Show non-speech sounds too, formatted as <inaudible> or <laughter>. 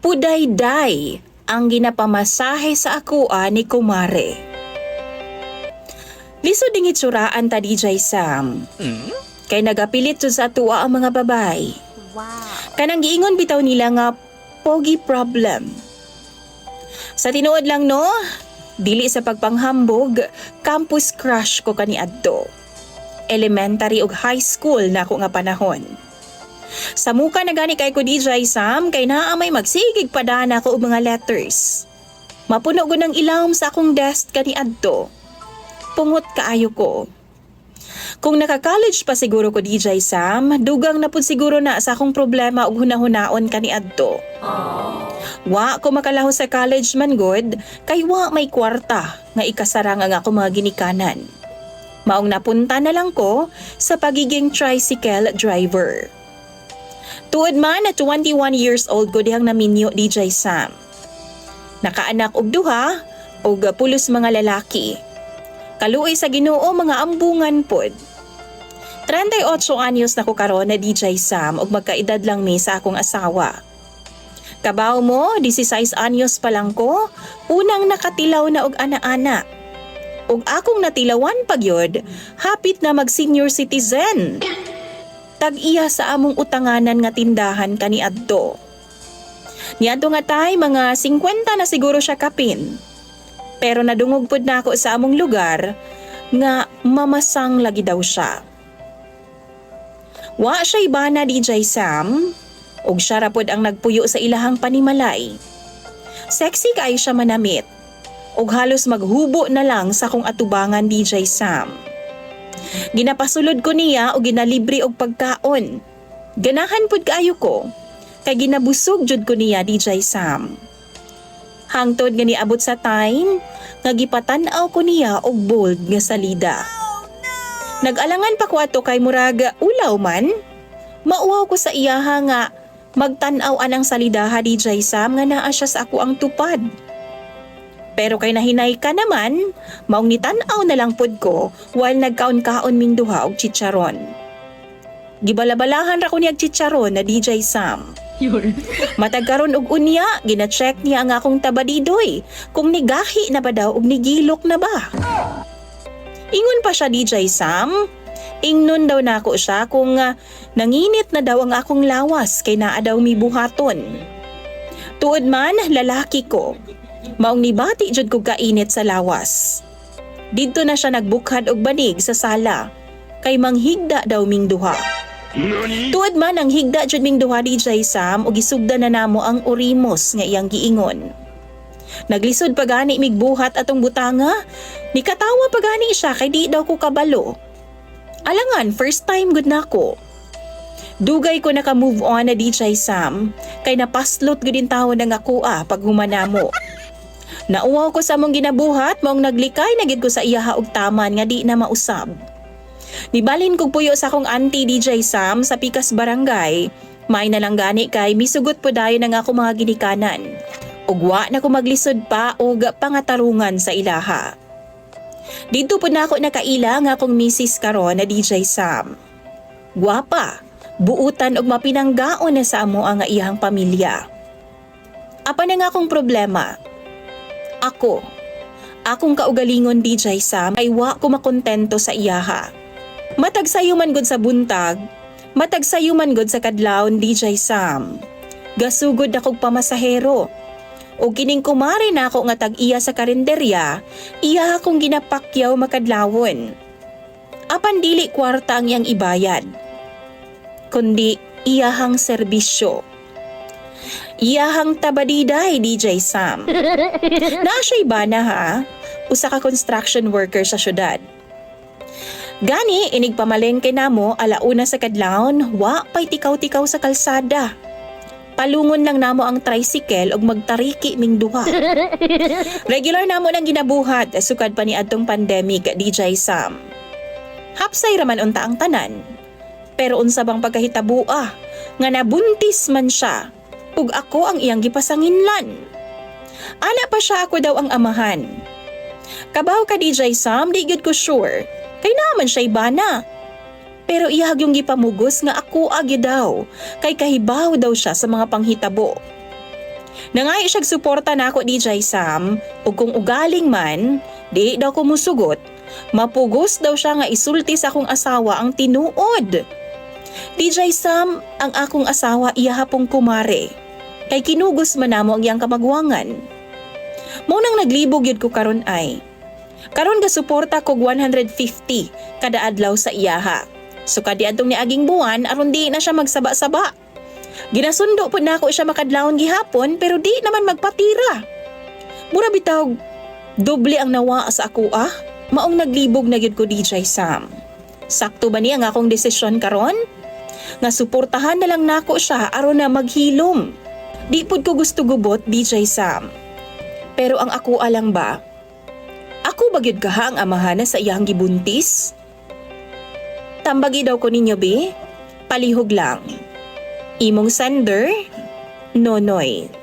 Puday-day ang ginapamasahe sa akoa ni Kumare. Lisod ding itsuraan ta DJ Sam. Kay nagapilit sa atua ang mga babay. Wow. Kanang giingon bitaw nila nga pogi problem. Sa tinuod lang no, dili sa pagpanghambog, campus crush ko kani adto. Elementary ug high school na ako nga panahon. Sa muka na gani kay ko DJ Sam kay naa may magsigig padana ko og mga letters. Mapuno ko ng ilawom sa akong desk kani adto. Pungot kaayo ko. Kung naka-college pa siguro ko DJ Sam, dugang na pud siguro na sa akong problema ug hunahunaon kani adto. Wa ko makalaho sa college man good, kay wa may kwarta nga ikasarang ang ako mga ginikanan. Maong napunta na lang ko sa pagiging tricycle driver. Tuod man na 21 years old ko dihang naminyo DJ Sam. Nakaanak og duha og pulos mga lalaki. Kaluoy sa Ginoo mga ambungan pod. 38 anyos na ko karon na DJ Sam ug magkaedad lang mi sa akong asawa. Kabaw mo, 16 anyos pa lang ko, unang nakatilaw na og ana-ana. Ug akong natilawan pagyod, hapit na mag senior citizen. Tag-iya sa among utanganan nga tindahan kani adto. Niadto nga tay mga 50 na siguro siya kapin. Pero nadungog pud na ako sa among lugar nga mamasang lagi daw siya. Wa siya ibana DJ Sam, ug siya ra pod ang nagpuyo sa ilahang panimalay. Sexy kay siya manamit, ug halos maghubo na lang sa kong atubangan DJ Sam. Ginapasulod ko niya o ginalibre og pagkaon. Ganahan pud kaayo ko, kay ginabusog jud ko niya DJ Sam. Hangtod nga niabot sa time, nga gipatan-aw ko niya og bold nga salida. Nag-alangan pa ko ato kay Muraga ulaw man. Mauwaw ko sa iyaha nga magtan-aw anang salidaha DJ Sam nga naa siya sa ako ang tupad. Pero kay nahinay ka naman, maong nitan-aw na lang pod ko while nagkaon-kaon ming duha og chicharon. Gibalabalahan ra ko niyag chicharon na DJ Sam. <laughs> Matag karon og unya, gina-check niya ang akong tabadidoy kung nigahi na ba daw og nigilok na ba. Ingon pa siya DJ Sam. Ingnon daw nako siya kung ah, nanginit na daw ang akong lawas kay naa daw mi buhaton. Tuod man lalaki ko. Maong nibati jud ko kainit sa lawas. Didto na siya nagbukhad og banig sa sala kay manghigda daw ming duha. Tuod man ang higda jud ming duha DJ Sam ug gisugda na namo ang urimos nga iyang giingon. Naglisod pa gani mig buhat atong butanga, nikatawa pa gani siya kay di daw ko kabalo. Alangan first time good na ko. Dugay ko naka move on na DJ Sam kay napaslot gud din tawo nga kuha pag humanamo. Nauwaw ko sa mong ginabuhat maong naglikay na gid ko sa iyaha og taman nga di na mausab. Nibalin kog puyo sa akong auntie DJ Sam sa Pikas Barangay. May na lang gani kay misugot po dayon ang ako mga ginikanan. Ugwa na ko maglisod pa og pangatarungan sa ilaha. Dito po na ako nakaila nga akong misis karon na DJ Sam. Gwapa, buutan og mapinanggaon na sa amo ang iyang pamilya. Apa na nga akong problema? Ako, akong kaugalingon DJ Sam ay wa ko makontento sa iyaha. Matag sayo man gud sa buntag, matag sayo man gud sa kadlawon DJ Sam. Gasugod akong pamasahero. O kining kumari na ako nga tag-iya sa karinderya, iya akong ginapakyaw makadlawon. Apan dili kwarta ang iyang ibayad. Kundi iyahang serbisyo. Iyahang tabadiday, DJ Sam. <laughs> Naa siya'y bana ha? Usa ka construction worker sa syudad. Gani, inig pamalengke namo alauna sa kadlawon, wa pa'y tikaw-tikaw sa kalsada. Palungon lang namo ang tricycle og magtariki ming duha. <laughs> Regular namo nang ginabuhat sukad pa ni adtong pandemic DJ Sam. Hapsay raman unta ang tanan. Pero unsa bang pagkahitabua nga nabuntis man siya ug ako ang iyang gipasanginlan. Ana pa siya ako daw ang amahan. Kabaw ka DJ Sam, di gyud ko sure. Kay naman siya ibana. Pero iyag yung gipamugos nga ako agi daw, kay kahibaw daw siya sa mga panghitabo. Nangayo siyag suporta na ako DJ Sam ug kung ugaling man, di daw ko musugot. Mapugos daw siya nga isulti sa akong asawa ang tinuod. DJ Sam, ang akong asawa iya hapong kumare. Kay kinugos man namo ang iyang kamagwangan. Mo nang naglibog yun ko karon ay. Karon ga suporta kog 150 kada adlaw sa iyaha. So kadi adtong niaging buwan aron di na siya magsaba-saba. Ginasundo po na ako siya makadlawon gihapon pero di naman magpatira. Mura bitaw doble ang nawa sa ako ah. Maong naglibog na gyud ko DJ Sam. Sakto ba niya nga akong desisyon karon? Nga suportahan na lang nako siya aron na maghilom. Di pud ko gusto gubot DJ Sam. Pero ang ako alang ba? Ako ba gyud kaha ang amahana sa iyang gibuntis? Tambagi daw ko ninyo, be? Palihog lang. Imong sender, Nonoy.